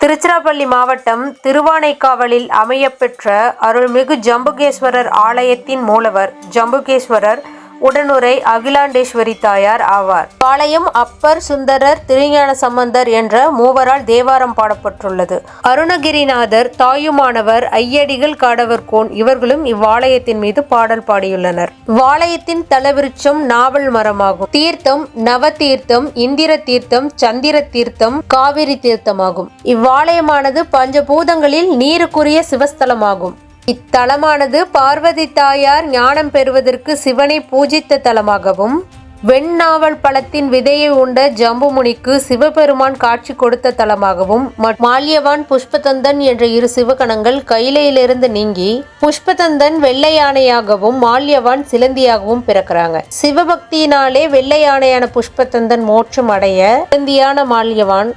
திருச்சிராப்பள்ளி மாவட்டம் திருவானைக்காவலில் அமையப்பெற்ற அருள்மிகு ஜம்புகேஸ்வரர் ஆலயத்தின் மூலவர் ஜம்புகேஸ்வரர் உடனுரை அகிலாண்டேஸ்வரி தாயார் ஆவார். பாளையம் அப்பர் சுந்தரர் திருஞான சம்பந்தர் என்ற மூவரால் தேவாரம் பாடப்பட்டுள்ளது. அருணகிரிநாதர் தாயுமானவர் ஐயடிகள் காடவர் கோன் இவர்களும் இவ்வாலயத்தின் மீது பாடல் பாடியுள்ளனர். வாலயத்தின் தலவிருச்சம் நாவல் மரமாகும். தீர்த்தம் நவ தீர்த்தம் இந்திர தீர்த்தம் சந்திர தீர்த்தம் காவிரி தீர்த்தமாகும். இவ்வாலயமானது பஞ்சபூதங்களில் நீருக்குரிய சிவஸ்தலமாகும். இத்தலமானது பார்வதி தாயார் ஞானம் பெறுவதற்கு சிவனை பூஜித்த தலமாகவும் வெண்ணாவல் பழத்தின் விதையை உண்ட ஜம்புமுனிக்கு சிவபெருமான் காட்சி கொடுத்த தலமாகவும் ம- மால்யவான் புஷ்பதந்தன் என்ற இரு சிவகணங்கள் கைலையிலிருந்து நீங்கி புஷ்பதந்தன் வெள்ளை யானையாகவும் மால்யவான் சிலந்தியாகவும் பிறக்கிறாங்க. சிவபக்தியினாலே வெள்ளை யானையான புஷ்பதந்தன் மோட்சம் அடைய சிலந்தியான மால்யவான்